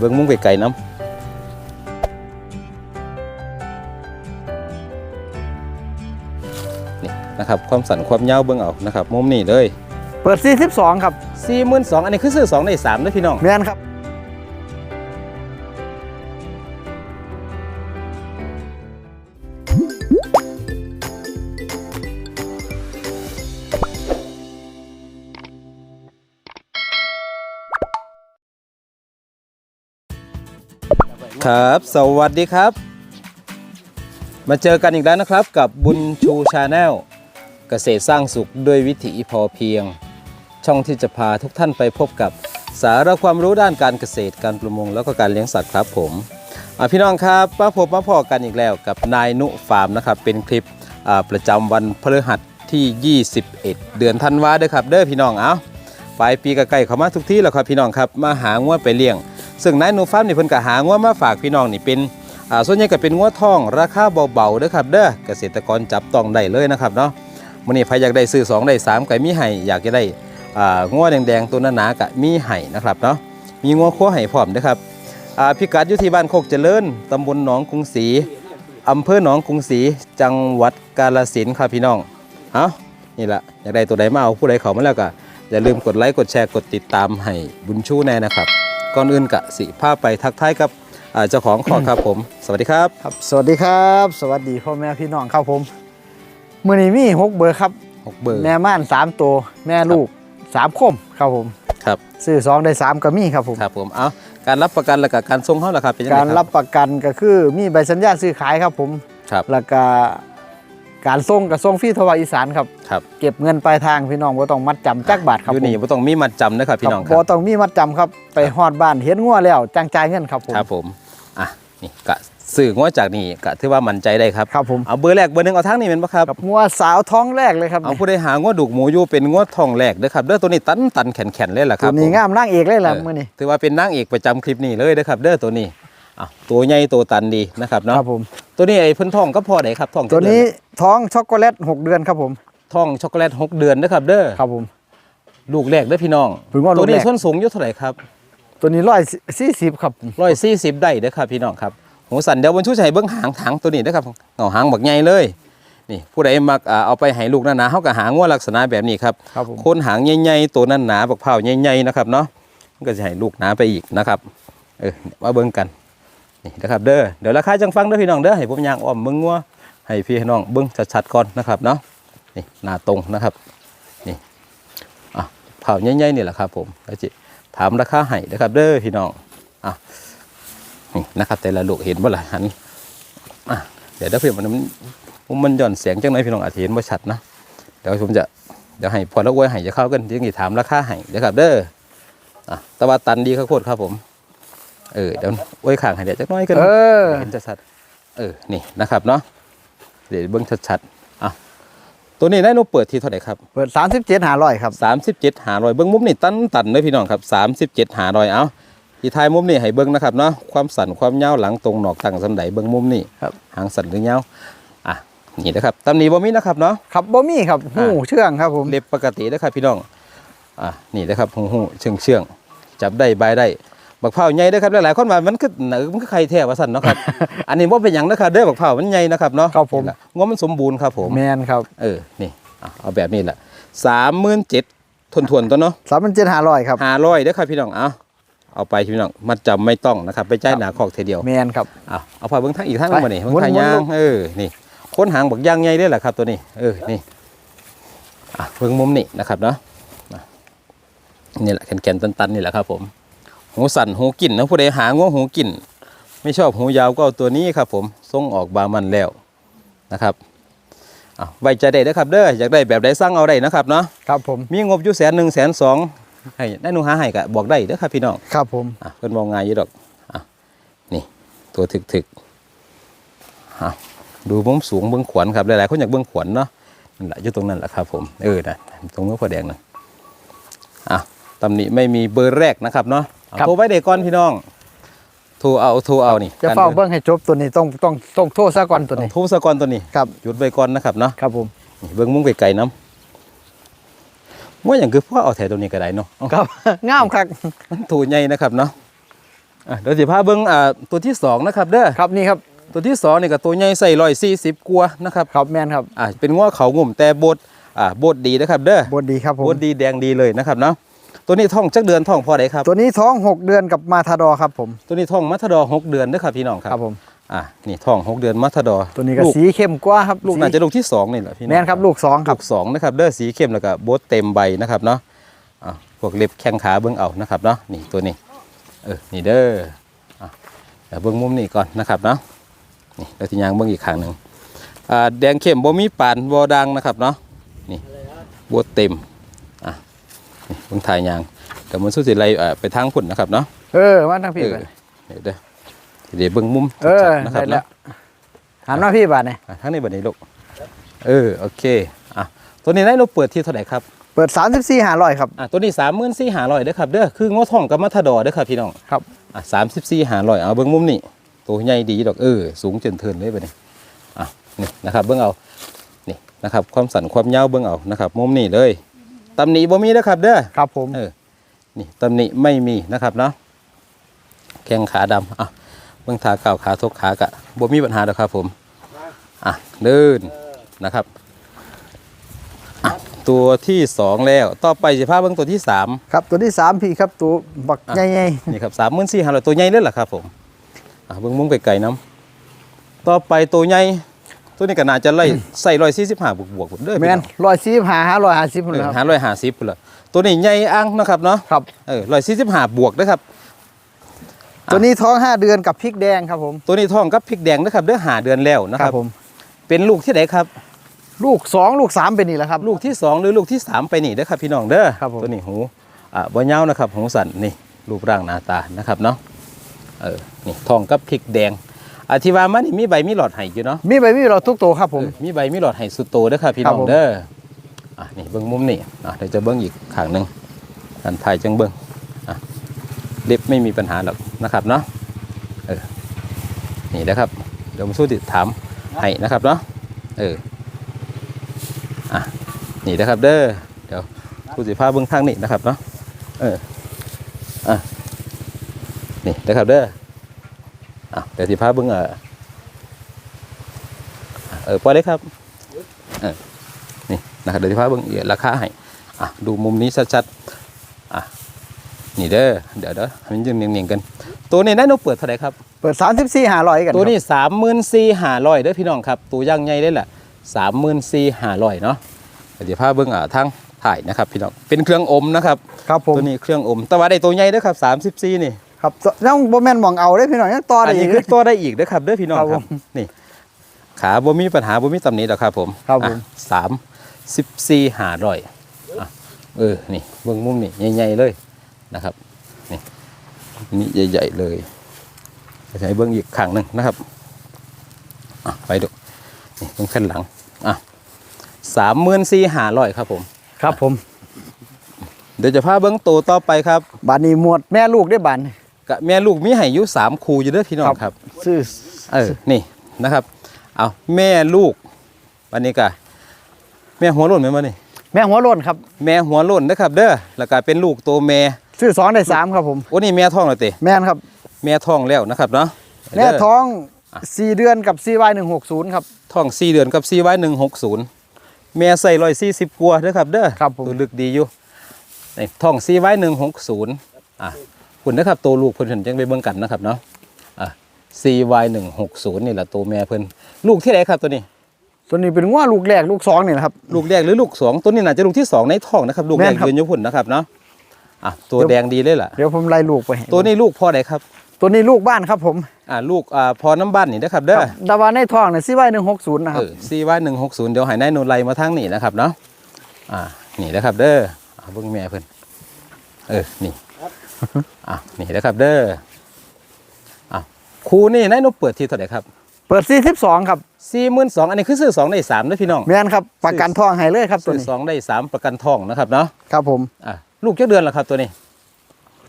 เบิ่งมุ้งไก่ๆน้ำนี่นะครับความสันความยาวเบิ่งเอานะครับมุมนี่เลย เปิด 42 ครับสี่หมื่นสองอันนี้คือซื้อสองในสามนะพี่น้องแม่นครับ ครับ สวัสดีครับ มาเจอกันอีกแล้วนะครับกับบุญชูชาแนลเกษตรสร้างสุขด้วยวิถีพอเพียง ช่องที่จะพาทุกท่านไปพบกับสาระความรู้ด้านการเกษตรการประมงแล้วก็การเลี้ยงสัตว์ครับผมพี่น้องครับมาพบมาพอกันอีกแล้วกับนายนุฟาร์มนะครับ เป็นคลิปประจำวันพฤหัสที่ 21 เดือนธันวาเด้อครับ เด้อพี่น้องเอาปลายปีกใกล้เข้ามาทุกที่แล้วครับพี่น้องครับมาหางวไปเลี้ยง ซึ่งนายนุฟาร์มนี่เพิ่นก็หางวมาฝากพี่น้องนี่เป็นอ่าส่วนใหญ่ก็เป็นงวทองราคาเบาๆเด้อครับเด้อเกษตรกรจับต้องได้เลยนะครับเนาะมื้อนี้ใครอยากได้ซื้อสองได้สามก็มีให้อยากจะได้อ่างัวแดงๆตัวหนาๆกะมีไห่นะครับเนาะมีงัวขั้วไห่พร้อมนะครับอ่าพิกัดอยู่ที่บ้านโคกเจริญตำบลหนองกรุงศรีอำเภอหนองกรุงศรีจังหวัดกาฬสินธุ์ครับพี่น้องเอานี่แหละอยากได้ตัวใดมาเอาผู้ใดเขามาแล้วก็อย่าลืมกดไลค์กดแชร์กดติดตามให้บุญชูแน่นะครับ ก่อนอื่นกะสิภาพไปทักทายกับอ่าเจ้าของขอครับผม สวัสดีครับครับ สวัสดีครับ สวัสดีพ่อแม่พี่น้องครับผมมื้อนี้มีหกเบอร์ครับหกเบอร์แม่ม่าน3ตัวแม่ลูก3คมครับผมครับซื้อ2ได้3ก็มีครับผมครับผมเอาการรับประกันและกับการส่งเขาล่ะครับเป็นยังไงการครัรับบประกันก็คือมีใบสัญญาซื้อขายครับผมครับแล้วก็ การส่งกับส่งฟรีทวารอีสานครับครับเก็บเงินปลายทางพี่น้องบ่ต้องมัดจำจักบาทครับอยู่นี่ผมบ่ต้องมีมัดจำนะครับพี่น้องคบ่รับต้องมีมัดจำครับไปฮอดบ้านเห็นงัวแล้วจังจ่ายเงินครับผมครับผมอะนี่กะสื่อง้อจากนี่กะถือว่ามั่นใจได้ครับครับผมเอาเบอร์แรกเบอร์หนึ่งเอาทั้งนี่เป็นปะครับกับงัวสาวท้องแรกเลยครับเอาผู้ใดหางวดุกหมูอยู่เป็นงวดทองแรกเด้อครับเด้อตัวนี้ตันตันแข็งแข็งเลยแหละคตัรัวบนี้ผมงามนางเอกเลยล่ะเออมื้อนี้ถือว่าเป็นนางเอกประจำคลิปนี้เลยเด้อครับเด้อตัวนี้ อะตัวใหญ่ตัวตันดีนะครับเนาะครับผม ตัวนี้ไอ้เพิ่นทองก็พอได้ครับทองตัวนี้ท้องช็อกโกแลต6 เดือนครับผมทองช็อกโกแลตหกเดือนเด้อครับเด้อครับผม ลูกแรกเด้อพี่น้องเพิ่งว่าลูกแรกตัวนี้ส้นสูงอยู่เท่าไหร่ครับตัวนี้ร้อยสี่สิบครับร้อยสี่สิบได้เด้อครับพี่น้องครับหูสันเดี๋ยวบนชูชัยเบิ้งหางถังตัวนี้เด้อครับเงาหางบักใหญ่เลย นี่ผู้ใดมักอ่าเอาไปให้ลูกหนาๆเขาก็หางว่าลักษณะแบบนี้ครับ ครับผม โคนหางใหญ่ๆตัวนั้นหนาบักเผาใหญ่ๆนะครับเนาะมันก็จะให้ลูกหนาไปอีกนะครับ เออมาเบิ้งกัน นี่นะครับเด้อเดี๋ยวราคาจังฟังเด้อพี่น้องเด้อให้ผมยางอ้อมเบิ้งงัวให้พี่น้องเบิ้งชัดๆก่อนนะครับเนาะนี่หน้าตรงนะครับนี่อะเผาใหญ่ๆนี่แหละครับผมแล้วจิถามราคาให้นะครับเด้อพี่น้องอะนี่นะครับแต่ละลูกเห็นบ่ล่ะหันอะเดี๋ยวเดี๋ยวเพื่อนมันมันมันย่อนเสียงจังไหนพี่น้องอาจจะเห็นบ่ชัดนะเดี๋ยวผมจะเดี๋ยวให้พอแล้วอวยให้จะเข้ากันยังกี่ถามราคาให้เดี๋ยวครับเด้ออะตะวันตันดีข้าวโพดครับผม เออเดี๋ยวอวยข้างให้เดี๋ยวจักหน้อยกันเออเห็นชัดๆเออนี่นะครับเนาะเดี๋ยวเบิ้งชัดๆอะตัวนี้ได้หนูเปิดที่เท่าไหร่ครับเปิด 37หาร้อยครับสามสิบเจ็ดหาร้อยเบิ้งมุมนี่ตันตันเลยพี่น้องครับสามสิบเจ็ดหาร้อยเอาที่ท้ายมุมนี่ให้เบิ้งนะครับเนาะความสั่นความยาวหลังตรงหนอกตั้งสำไดเบิ้งมุมนี่ครับหางสั่นหรือยาวอะนี่นะครับตำหนีบ่มีนะครับเนาะครับบ่มีครับหูเชื่องครับผมเล็บปกตินะครับพี่น้องอะนี่นะครับหูหูเชื่องเชื่องจับได้บายได้ บักเผาใหญ่เด้อครับหลายๆคนว่ามันคือหนังมันคือไข่แท้ว่าสั่นเนาะครับ อันนี้ว่าเป็นหยังนะครับเด้อบักเผามันใหญ่นะครับเนาะครับผมนี่ล่ะงวมันสมบูรณ์ครับผมแมนครับเออนี่อะเอาแบบนี้แหละสามหมื่นเจ็ดทวนทวนๆตัวเนาะ37หาร้อยครับห้าร้อยเด้อครับพี่น้องเอาเอาไปพี่น้องมัดจำไม่ต้องนะครับ ไปจ่ายหนาคอกเทเดียวแมนครับเอาเอาพาเบิ้งทางอีกทางหนึงไปมานี่เบิ้งหมุนทางหมุนยาลูงกเออนี่ค้นหางบักย่างใหญ่เลยแหละครับตัวนี้ เออนี่อะเบิ้งมุมนี่นะครับเนาะอะนี่แหละแกนๆตันๆนี่แหละครับผม หูสั่นหูกินนะผู้ใดหาง่วงหูกิน ไม่ชอบหูยาวก็เอาตัวนี้ครับ ผมทรงออกบามันแล้วนะครับอะไว้ใจได้นะครับเด้ออยากได้แบบใดสร้างเอาได้นะครับเนาะครับผมมีงบอยู่แสนหนึ่งแสนสองให้ได้หนูหาให้ก็บอกได้เด้อครับพี่น้องครับผมอะเพิ่นมองง่ายอยู่ดอกอะนี่ตัวถึกถึกๆอะดูมุมสูงเบื้องขวัญครับหลายๆคนอยากเบื้องขวัญเนาะนั่นแหละอยู่ตรงนั้นแหละครับผมเออนะตรงมือพอแดงนั่นอะตำหนิไม่มีเบอร์แรกนะครับเนาะ เอาโทรไว้เด็กก่อนพี่น้องโทรเอาโทรเอานี่จะเฝ้าเบิ่งให้จบตัวนี้ต้องต้องต้องโทษซะก่อนตัวต้อนี้งโทรซะก่อนตัวนี้ครับหยุดไว้ก่อนนะครับเนาะครับผมนี่เบื้องมุ้งไกลๆน้ำว่าอย่างคือพ่อเอาแถวตัวนี้ก็ได้เนาะครับงามคักมันถูใหญ่นะครับเนาะอะเดี๋ยวสิพาเบิ่งอ่าตัวที่สองนะครับเด้อครับนี่ครับตัวที่สองนี่ก็ตัวใหญ่ใส่ร้อยสี่สิบกว่านะครับครับแมนครับอ่าเป็นง้อเขางุ่มแต่บดอ่าบดดีนะครับเด้อบดดีครับผมบดดีแดงดีเลยนะครับเนาะ ตัวนี้ท่องจักเดือนท่องพอไดครับ ตัวนี้ท้อง 6 เดือนกับมาทาดอร์ครับผม ตัวนี้ท่องมัทดอร์หกเดือนเด้อครับพี่น้องคครัรับบผม อ่านี่ท่องหกเดือนมัทดอร์ตัวนี้ก็ลูกสีเข้มกว่าครับลูกน่าจะลูกที่สองนี่แหละพี่น้องแมนครับลูกสองคลูรับ กสองนะครับเด้อสีเข้มแล้วก็บดเต็มใบนะครับเนาะอ่าพวกเล็บแข้งขาเบิ่งเอานะครับเนาะนี่ตัวนี้เออนี่เด้ออะเดี๋ยวเบิ่งมุมนี้ก่อนนะครับเนาะนี่แล้วทียางเบิ่งอีกข้างหนึ่งอ่าแดงเข้มบ่มีปานบ่ดังนะครับเนาะนี่บดเต็มอะนี่ เบิ่งถ่ายยางเดี๋ยวมันสู้สิไล่อ่าไปทางพุ่นนะครับเนาะเออมาทางพี่เออไปเดี๋ยวเด้อเดี๋ยวเบิ่งมุมเออจัดๆนะครับได้แล้เนาะ วหันมาพี่บาทเนี่ยอะทางนี้บัดนี้ลูก เออ โอเค อะ ตัวนี้ได้เราเปิดที่เท่าไหร่ครับ เปิด 34หาร้อยครับ อะ ตัวนี้สามหมื่นสี่หาร้อยเด้อครับ เด้อ คืองอทองกับมัทดอเด้อครับพี่น้อง ครับ อะสามสิบสี่หาร้อยเอาเบิ้งมุมนี่ ตัวใหญ่ดีดอก เออ สูงจนเทินเลยไปนี่อะ นี่นะครับ เบิ้งเอา นี่นะครับ ความสันความยาวเบิ้งเอา นะครับ มุมนี่เลย ตำหนิบ่มีเด้อครับเด้อครับผมเออนี่ตำหนิไม่มีนะครับเนาะแข้งขาดำอะเบิ้งขาเก่าวขาทกขากะบ่มีปัญหาดอกครับผมอะเดินนะครับอะตัวที่สองแล้วต่อไปจะพาเบิ้งตัวที่สามครับตัวที่สามพี่ครับตัวบักอะใหญ่นี่ครับสามหมื่นสี่ห้าร้อยตัวใหญ่เลยล่ะครับผมอะเบิ้งมุ้งไก่ๆน้ำต่อไปตัวใหญ่ ตัวนี้ก็น่าจะไล่ใส่ร้อยสี่สิบห้าบวกบวกๆเด้อๆแมนร้อยสี่หาหาร้อยห้าสิบพี่น้องคหารับร้อยห้าสิบพุ่นละตัวนี้ใหญ่อ่างนะครับเนาะครับ เออร้อยสี่สิบห้าบวกนะครับอะตัวนี้ท้อง5เดือนกับพริกแดงครับผมตัวนี้ท้องกับพริกแดงนะครับเด้อหาเดือนแล้วนะคครัรับบผม เป็นลูกที่ไหนครับ ลูก2ลูก3เป็นนี่แหละครับ ลูกที่สองหรือลูกที่สามไปนี่เด้อครับพี่น้องเด้อครับผม ตัวนี้หูอ่าบ่ยาวนะครับหูสันนี่รูปร่างหน้าตานะครับเนาะเออนี่ท้องกับพริกแดง อาทิว่ามันนี่มีใบมีหลอดไห้อยู่เนาะมีใบมีเราทุกตัวครับผม เออมีใบมีหลอดไห้สุดโตเด้อครับพี่น้องครับผม เด้ออะนี่เบิ้งมุมนี่อะเดี๋ยวจะเบิ้งอีกข้างหนึ่งอันถ่ายจังเบิ้งอะเล็บไม่มีปัญหาหรอกนะครับเนาะเออนี่นะครับเดี๋ยวมาสู้ติดถามให้นะครับเนาะเอออะนี่นะครับเด้อเดี๋ยวผู้สิภาพเบิ้งข้างนี่นะครับเนาะเอออะนี่นะครับเด้อ อะเดี๋ยวสิภาพเบิ้งเออเออปล่อยเลยครับเออนี่นะครับเดี๋ยวที่พาเบิ่งเอียดราคาให้อะดูมุมนี้ชัดๆอะนี่เด้อเดี๋ยวเด้อให้มันยืนเนียงๆกัน ตัวนี้ได้นกเปิดเท่าไหร่ครับ เปิด 34หาร้อยกันตัวนี้ครับสามหมื่นสี่ห้าร้อยเด้อพี่น้องครับ ตัวย่างใหญ่ได้แหละสามหมื่นสี่ห้าร้อยเนาะเดี๋ยวพาเบิ่งอะทางถ่ายนะครับพี่น้องเป็นเครื่องอมนะครับครับผมตัวนี้เครื่องอม แต่ว่าได้ตัวใหญ่เด้อครับสามสิบสี่นี่ ครับน้องโบแมนมองเอาได้พี่หน่อยยังต่ออัได้นอีนี้ก คือตัวได้อีกเด้อครับเด้อพี่น้องครับคผรับมนี่ ขาบ่มีปัญหาบ่มีตำหนิดอกครับผมครับผม อะสามสิบสี่หาร้อยอะเออนี่เบื้องมุมนี่ใหญ่ๆเลยนะครับ นี่นี่ใหญ่ๆเลยจะใช้เบื้องอีกข้างหนึ่งนะครับอะไปดูนี่เบื้องขั้นหลังอะสามหมื่นสี่หาร้อยครับผม ครับผม เดี๋ยวจะพาเบื้องโตวต่อไปครับ บานนี้หมวดแม่ลูกได้บาน กะแม่ลูกมีให้อยุสามคูอยู่เด้อพี่น้องครับซื้อเออนี่นะครับ เอาแม่ลูกวันนี้กะแม่หัวโล้นไหมมานี่ แม่หัวโล้นครับ แม่หัวโล้นนะครับ เด้อแล้วก็เป็นลูกตัวแม่ซื้อสองได้สามครับผมโอ้นี่แม่ท้องแล้วเตะแม่นครับ แม่ท้องแล้วนะครับเนาะแม่เด้ท้องสี่เดือนกับ CY 160ครับท้องสี่เดือนกับสี่ไว้หนึ่งหกศูนย์แม่ใส่ร้อยสี่สิบกว่าเด้อครับเด้อครับผมตัวลึกดีอยู่นี่ท้องสี่ไว้หนึ่งหกศูนย์อะ คุณนะครับตัวลูกเพิ่นเพิ่นจังไปเบิ่งกันนะครับเนาะอะ CY หนึ่งหกศูนย์นี่แหละตัวแม่เพิ่นลูกที่ไหนครับตัวนี้ ตัวนี้เป็นว่าลูกแรกลูกสองนี่แหละครับ ลูกแรกหรือลูกสองตัวนี้น่าจะลูกที่สองในท้องนะครับลูกแรกแม่นครับ ยืนอยู่พุ่นนะครับเนาะอะตัวเดี๋ยวแดงดีเลยล่ะ เดี๋ยวผมไล่ลูกไปให้ตัวนี้ลูกพ่อไหนครับตัวนี้ลูกบ้านครับผมอ่าลูกอ่าพอน้ำบ้านนี่นะครับเด้อ ครับดาวาในท้องเนี่ย CY 160นะคเอรับ อซีว่าหนึ่งหกศูนย์เดี๋ยวใหายนายนูไลมาทางนี่นะครับเนาะอ่านี่นะครับเด้ออ่าเบิ่งแม่เพิ่นเออนี่ อะนี่นะครับเด้ออะครูนี่นายนูเปิดที่เท่าไหร่ครับเปิด42ครับสี่หมื่นสองอันนี้คือซื้อสองได้สามนะพี่น้องแม่นครับประกันท้องให้เลยครับตัวซื้อนี้สองได้สามประกันทองนะครับเนาะครับผม อะลูกเจ้าเดือนละครับตัวนี้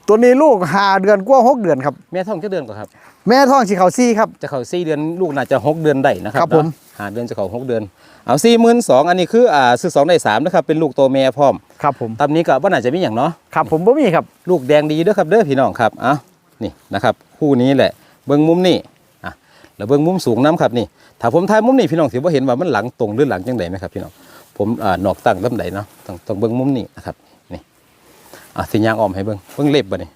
ตัวนี้ลูกห้าเดือนกว่าหกเดือนครับ แม่ท้องเจ้าเดือนก่อนครับ แม่ท้องสีเขาซี่ครับ จะเข้าสี่เดือนลูกน่าจะหกเดือนได้นะครับครับผม เนาะหาเดือนจะเข้าหกเดือน เอาสี่หมื่นสองอันนี้คืออ่าซื้อสองได้สามนะครับเป็นลูกตัวแม่พร้อม ครับผมตามนี้ก็ว่าน่าจะมีอย่างเนาะครับผมบ่มีครับลูกแดงดีเด้อครับเด้อพี่น้องครับอะนี่นะครับคู่นี้แหละเบิ้งมุมนี่อะแล้วเบิ้งมุมสูงน้ำครับนี่ถ้าผมถ่ายมุมนี่พี่น้องถือว่าเห็นว่ามันหลังตรงหรือหลังจังไดไหมครับพี่น้องผมอ่านอกตั้งลำไดเนาะต้องต้องเบิ้งมุมนี่นะครับนี่อะสิยางออมให้เบิ้งเบิ้งเล็บบ่นี่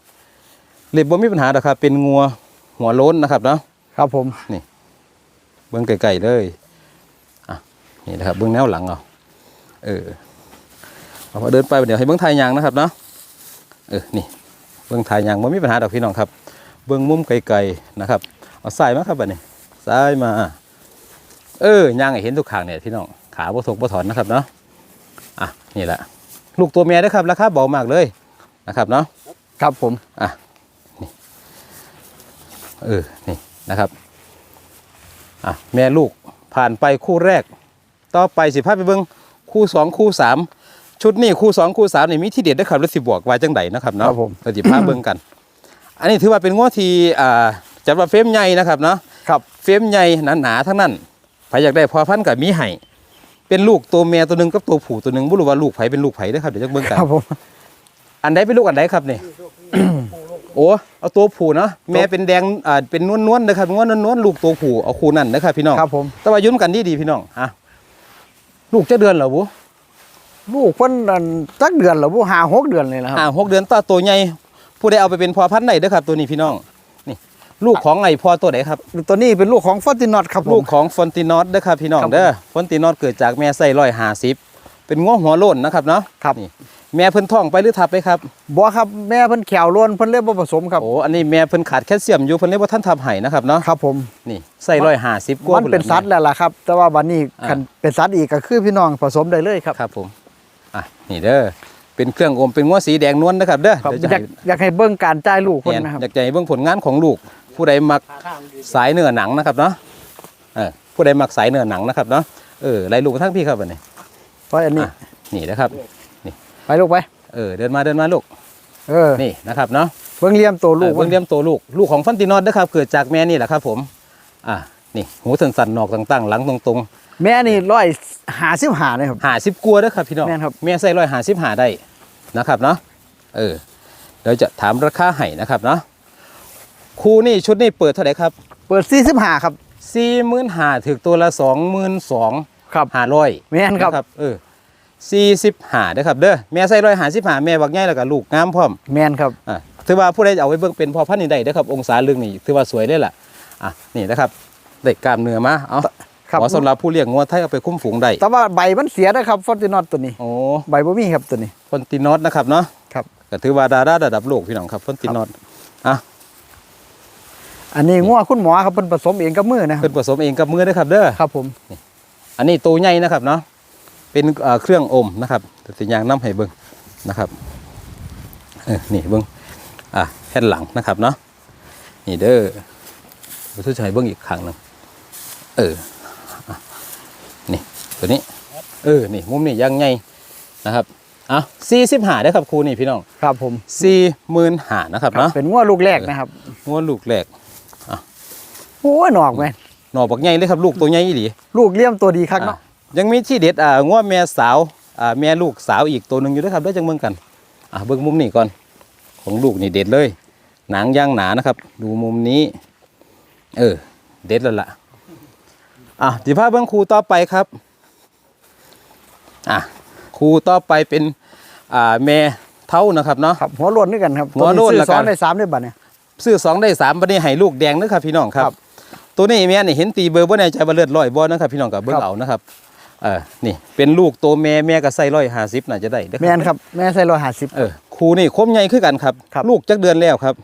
เล็บบ่มีปัญหาดอกครับเป็นงัวหัวโล้นนะครับเนาะครับผมเบิ้งไกลๆเลยอะนี่นะครับเบิ้งแนวหลังเอาเออ เอาพอเดินไปเดี๋ยวให้เบิ้งทายยางนะครับเนาะเออนี่เบิ้งทายยางไม่มีปัญหาดอกพี่น้องครับ เบิ้งมุมไกลๆนะครับ เอาสายมาครับบัดนี้สายมา เออยางให้เห็นทุกข้างเนี่ยพี่น้องขาบ่ทกบ่ถอนนะครับเนาะอะนี่แหละลูกตัวเมียนะครับราคาเบามากเลยนะครับเนาะครับผมอะนี่เออนี่นะครับอะแม่ลูกผ่านไปคู่แรก ต่อไปสิพาไปเบิ้งคู่สองคู่สาม ชุดนี้คู่สองคู่สามนี่มีที่เด็ดได้อครับแล้วสิบวกไว้จังไดนะครับเนาะครับผม เราสิพาเบิ้งกัน อันนี้ถือว่าเป็นง้อที่อ่าจัดว่าเฟรมใหญ่นะครับเนาะ ครับ เฟรมใหญ่หนาๆทั้งนั้นใครอยากได้พอพันธุ์กับมีไห่เป็นลูกตัวเมียตัวหนึ่งกับตัวผู้ตัวหนึ่งไม่รู้ว่าลูกไผเป็นลูกไผเด้อครับเดี๋ยวจะเบิ้งกัน ครับผม อันใดเป็นลูกอันใดครับนี่ โอ้เอาตัวผู้เนาะแม่เป็นแดงอ่าเป็นนวลนวลๆนะครับนวลนวลๆลูกตัวผู้เอาคู่นั่นนะครับพี่น้องครับผม แต่ว่ายุ่นกันดีดีๆพี่น้องฮะลูกจะเดือนเหรอบุ ลูกเพิ่นอันจักเดือนแล้วบ่หาหกเดือนเลยนะครับ อ่าหกเดือนต่อตัวใหญ่ผู้ใดเอาไปเป็นพอพันธุ์ไหนเด้อครับ ตัวนี้พี่น้องนี่ลูกของไอ้พอตัวไหนครับ ตัวนี้เป็นลูกของฟอร์ตินอตครับผม ลูกของฟอนตินอสเด้อครับพี่น้องครับผมเด้อฟอนตินอสเกิดจากแม่ไส้ร้อยหาสิบเป็นง้อหัวโล้นนะครับเนาะครับ นี่แม่เพิ่นท้องไปหรือทับไปครับบ่ครับแม่เพิ่นแขวล้วนเพิ่นเลยบ่ผสมครับ โอ้อันนี้แม่เพิ่นขาดแคลเซียมอยู่เพิ่นเลยบ่ทันทับให้นะครับเนาะครับผม นี่ไส้ร้อยหาสิบกว่ามันเป็นพุ่สัตว์แล้วล่ะครับ แต่ว่าบัดนี้อ่าคันเป็นสัตว์อีกก็คือพี่น้องผสมได้เลยครับ ครับผม อะนี่เด้อเป็นเครื่องอมเป็นง้อสีแดงนวลนะครับเด้อครับเดี๋ยวจะอยากอยากให้เบิ่งการจ่ายลูกให้เพิ่นแอนนะครับ อยากจะให้เบิ่งผลงานของลูก ผู้ใดมักสายเนื้อหนังนะครับเนาะเออผู้ใดมักสายเนื้อหนังนะครับเนาะเออไล่ลูกมาทั้งพี่ครับอันนี้เพราะอันนี้อะนี่นะครับ ไปลูกไป เออเดินมาเดินมาลูกเออนี่นะครับเนาะ เบิ่งเหลี่ยมตัวลูลูกกเบิ่งเลี้ยมตัวลูก ลูกของฟันตินอสนะครับ เกิดจากแม่นี่แหละครับผม อ่านี่ หูสันสันๆหนอกต่างๆ หลังตรง แม่นี่155นะครับๆหาสิบกัวเด้อครับพี่น้องแม่นครับ แม่ใส่ร้อยหาสิบหาได้นะครับเนาะเออเดี๋ยวจะถามราคาให้นะครับเนาะคู่นี่ชุดนี้เปิดเท่าไหร่ครับเปิด45ครับ สี่หมื่นห้าถึงตัวละสองหมื่นสองครับห้าร้อยแม่นครับ เออสี่สิบห้าเด้อครับเด้อแม่ใส่ร้อยหาสิบหาแม่บักใหญ่แล้วก็ลูกงามพร้อม แม่นครับ อะถือว่าผู้ใดเอาไปเบิ่งเป็นพอพันธุ์นี่ได้เด้อครับ องศาลึงนี่ถือว่าสวยเลยล่ะอะนี่นะครับได้กล้ามเนื้อมาเอา ครับขอสำหรับผู้เลี้ยงงัวไทยเอาไปคุ้มฝูงได้แต่ว่าใบมันเสียนะครับฟอร์ตินอตตัวนี้โอ้ใบบ่มีครับตัวนี้ฟอนตินอสนะครับเนาะครับก็ถือว่าดาราระดับโลกพี่น้องครับฟอนตินอสอะอันนี้งัวคุณหมอครับเพิ่นผสมเองกับมือนะครัเพิ่บนผสมเองกับมือเด้อครับเด้อครับผมอันนี้ตัวใหญ่นะครับเนาะเป็นเอ่อเครื่องอมนะครับแต่สิยางน้ำให้เบิ่งนะครับเออนี่เบิ่งอะแผ่นหลังนะครับเนาะนี่เด้อเราจะให้เบิ่งอีกครั้งหนึงเอออะนี่ ตัวนี้ เออ นี่มุมนี่ยังไงนะครับอะสี่สิบห้าได้อครับครูนี่พี่น้องครับผมสี่หมื่นห้านะครับครับเนาะเป็นงัวลูกแรกนะครับงัวลูกแรกโอ้ยหนอกแม่นหน่อบักใหญ่เลยครับลูกตัวใหญ่อีหลีลูกเลี้ยมตัวดีคักเนาะอะยังมีที่เด็ดอ่างัวแม่สาวอ่าแม่ลูกสาวอีกตัวหนึ่งอยู่ด้วยครับเด้วยจังเบิ่งกันอะเบิ่งมุมนี้ก่อนของลูกนี่เด็ดเลย หนังย่างหนานะครับ ดูมุมนี้ เออ เด็ดแล้วล่ะอะสิพาเบิ่งครูต่อไปครับ อะครูต่อไปเป็นอ่าแม่เท่านะครับเนาะ ครับ หัวโล้นด้วยกันครับหัวโล้นตัวแล้วกันซื้อสองได้สามได้บัดเนี่ย ซื้อสองได้สามบัดนี้ให้ลูกแดงนะครับพี่น้องครัครับ บ ตัวนี้แม่นี่เห็นตีเบอร์บ่แน่ใจว่าเลือดร้อยบ่นะครับพี่น้องกับเบิ่งครับเอานะครับเออนี่เป็นลูกตัวแม่แม่ก็ใส่ร้อยห้าสิบน่าจะได้เด้อแม่นครับแม่ใส่ร้อยห้าสิบ เออครูนี่คมใหญ่คือกันครับ ครับ ลูกจักเดือนแล้วครับ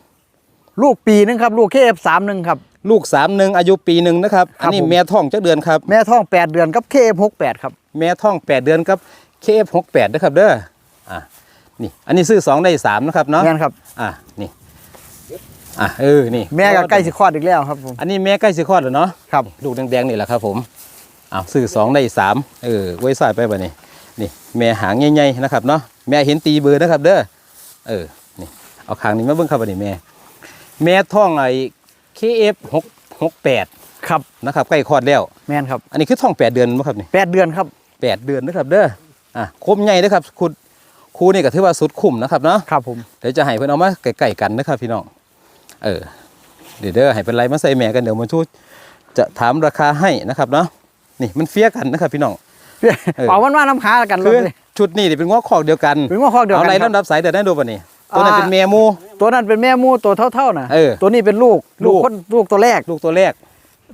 ลูกปีนึงครับ ลูกเคเอฟสามหนึ่งครับ ลูกสามหนึ่งอายุปีหนึ่งนะครับครับอันนี้ผมแม่ท้องจักเดือนครับ แม่ท้องแปดเดือนกับเคเอฟหกแปดครับ แม่ท้องแปดเดือนครับเคฟหกแปดนะครับเด้อ อะ นี่ อันนี้ซื้อสองได้สามนะครับเนาะแม่นครับ อะ นี่ อะ เออ นี่ แม่ก็ใกล้สิคลอดอีกแล้วครับผม อันนี้แม่ใกล้สิคลอดแล้วเนาะ ครับ ลูกแดงๆนี่แหละครับ ผม อ้าวซื้อสองได้สามเออ ไว้ใส่ไปบ่นี่นี่ แม่หางใหญ่ๆนะครับเนาะ แม่เห็นตีเบอร์นะครับ เด้อ เออ นี่ เอาคางนี้มาเบิ่งครับบ่นี่แม่ แม่ท้องไอ้ เคเอฟหกหกแปดครับนะครับใกล้คลอดแล้ว แม่นครับอันนี้คือท้องแปดเดือนมั้งครับนี่แปดเดือนครับแปดเดือนนะครับเด้ออะคมใหญ่นะครับคุณครูนี่ก็ถือว่าสุดคุ้มนะครับเนาะครับผมเดี๋ยวจะให้เพื่อนเอามาใกล้ๆกันนะครับพี่น้องเออเดี๋ยวเด้อให้เป็นไรมาใส่แม่กันเดี๋ยวมันชูจะถามราคาให้นะครับเนาะนี่มันเฟี้ยกันนะครับพี่น้อง เออ เป่ามันว่าน้ำค้ากันเลคือย ชุดนี้นี่เป็นงอคอกเดียวกันเป็นว่าคอกเดียวเอากันไรครับ ลำดับสายเดี๋ยวได้ดูป่ะนี่ตัวนั้นอ่าเป็นเมียมู ตัวนั้นเป็นแม่มูตัวเท่าๆน่ะเออตัวนี้เป็นลูกลูลูกกคนลูกตัวแรก ลูกตัวแรก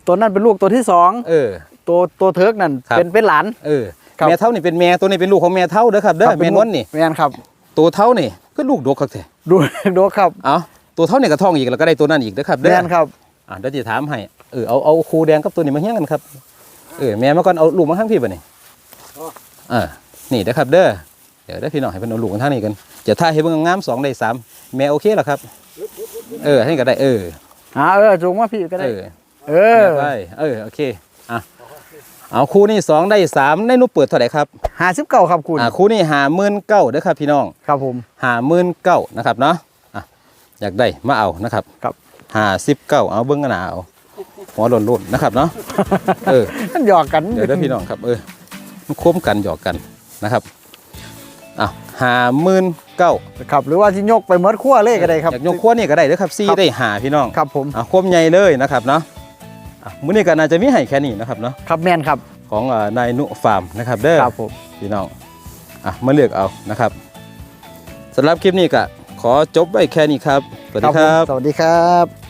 ตัวนั้นเป็นลูกตัวที่สองเออ ตัวตัวเทิร์กนั่นครับ เป็นเป็นหลาน เออครับ แม่เท่านี่เป็นแม่ตัวนี้เป็นลูกของแม่เท่าเด้อครับเด้อครับแม่นวลนี่แม่นครับ ตัวเท่านี่ก็ลูกดกครับแท้ดู ดูครับเอาตัวเท่านี่ก็ท้องอีกแล้วก็ได้ตัวนั้นอีกเด้อครับเด้อแม่นครับ อะเดี๋ยวจะถามให้เออเอาเอาครูแดงกับตัวนี้มาเฮี้ยงกันครับเออแม่มาก่อนเอาลูกมาข้างพี่ป่ะนี่เออนี่เด้อครับเด้อ เดี๋ยวได้อพี่น้องให้เพิ่นเอาลูกกันทางนี้กันจะท่าให้เบิ่งงามๆสองได้สามแม่โอเคเหรอครับ เออให้ก็ได้เอออ่าเออจูงมาพี่ก็ได้ เออเออไปเออโอเคอะเอาคู่นี้สองได้สามได้หนุเปิดเท่าไหร่ครับหาสิบเก้าครับคุณอ่าคู่นี้หาหมื่นเก้าเด้อครับพี่น้องครับผมหาหมื่นเก้านะครับเนาะอะอยากได้มาเอานะครับครับหาสิบเก้าเอาเบิ้งกันหนาเอาหัวหล่นหล่นๆนะครับเนาะเออนั่นหยอกกันเดี๋ยวเด้อพี่น้องครับ เออมันคุ้มกันหยอกกันนะครับ อะหาหมื่นเก้าครับหรือว่าที่ยกไปเมดขั้วเลยก็ได้ครับอยากยกขั้วนี่ก็ได้เด้อครับซี่ครับได้หาพี่น้องครับผมอะคมใหญ่เลยนะครับเนาะอะมื้อนี้ก็น่าจะมีให้แค่นี้นะครับเนาะครับแม่นครับของอ่านายนุฟาร์มนะครับเด้อครับผมพี่น้องอะมาเลือกเอานะครับสำหรับคลิปนี้ก็ขอจบไว้แค่นี้ครับ สวัสดีคผมรับ สวัสดีครับ